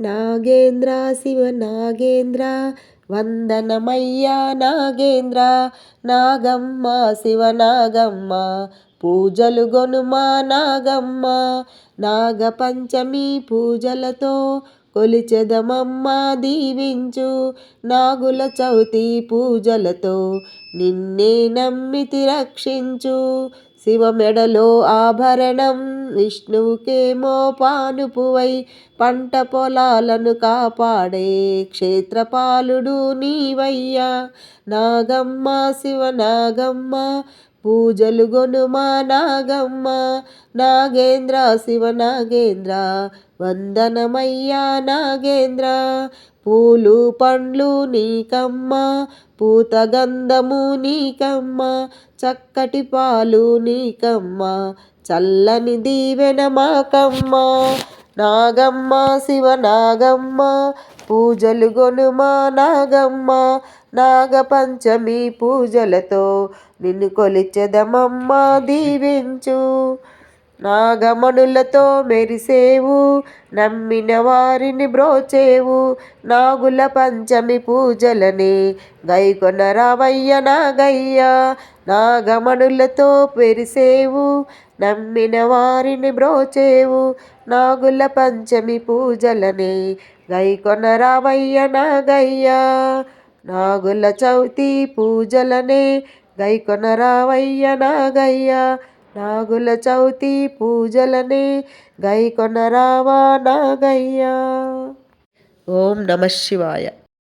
నాగేంద్ర శివ నాగేంద్ర వందనమయ్యా నాగేంద్ర నాగమ్మ శివ నాగమ్మ పూజలు గొనుమా నాగమ్మ నాగపంచమి పూజలతో కొలిచెదమమ్మ దీవించు నాగుల చవితి పూజలతో నిన్నే నమ్మితి రక్షించు. శివ మెడలో ఆభరణం. విష్ణువుకేమో పానుపువై పంట పొలాలను కాపాడే క్షేత్రపాలుడు నీవయ్యా. నాగమ్మ శివ నాగమ్మ పూజలు గొనుమా నాగమ్మ. నాగేంద్ర శివ నాగేంద్ర. వందనమయ్యా నాగేంద్ర. పూలు పండ్లు నీకమ్మ. పూత గంధము నీకమ్మ. చక్కటి పాలు నీకమ్మ. చల్లని దీవెన మాకమ్మ. నాగమ్మ శివ నాగమ్మ పూజలు గొనుమా నాగమ్మ నాగపంచమి పూజలతో నిన్ను కొలిచెదమమ్మ దీవించు. నాగమణులతో మెరిసేవు నమ్మిన వారిని బ్రోచేవు నాగుల పంచమి పూజలని గైకొన రావయ్య నాగయ్య. నాగమణులతో పెరిసేవు నమ్మిన వారిని బ్రోచేవు నాగుల పంచమి పూజలని గైకొన రావయ్య నాగయ్య. నాగుల చవితి పూజలనే గైకొన రావయ్య నాగయ్య. నాగుల చవితి పూజలనే గైకొనరావా నాగయ్యా. ఓం నమ శివాయ.